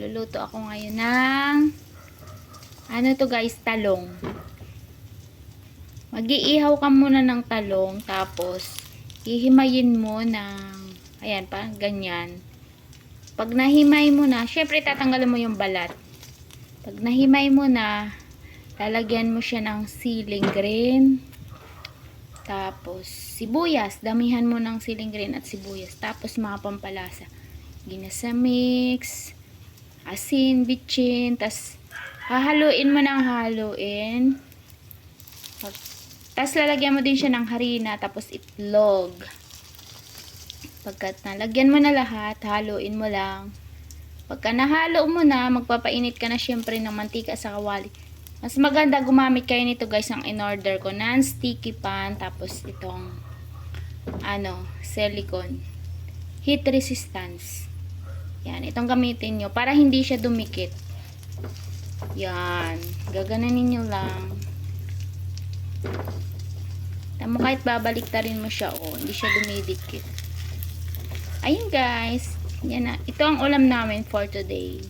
Magluluto ako ngayon ng ano to guys, talong. Mag-iihaw ka muna ng talong tapos hihimayin mo ng ayan pa, ganyan. Pag nahimay mo na, syempre tatanggalan mo yung balat. Pag nahimay mo na, lalagyan mo siya ng siling green. Tapos, sibuyas. Damihan mo ng siling green at sibuyas. Tapos, mga pampalasa. Ginasa mix, asin, bitchin, tas hahaluin mo ng haluin. Tapos lalagyan mo din siya ng harina, tapos itlog. Pagkat nalagyan mo na lahat, haluin mo lang. Pagka nahalo mo na, magpapainit ka na syempre ng mantika sa kawali. Mas maganda gumamit kayo nito guys ang in-order ko. Non-sticky pan, tapos itong ano, silicone. Heat resistance. Yan, itong gamitin nyo para hindi siya dumikit. Yan, gagananin nyo lang. Tamo kahit babalik rin mo siya, oh, hindi siya dumidikit. Ayun guys, yan na. Ito ang ulam namin for today.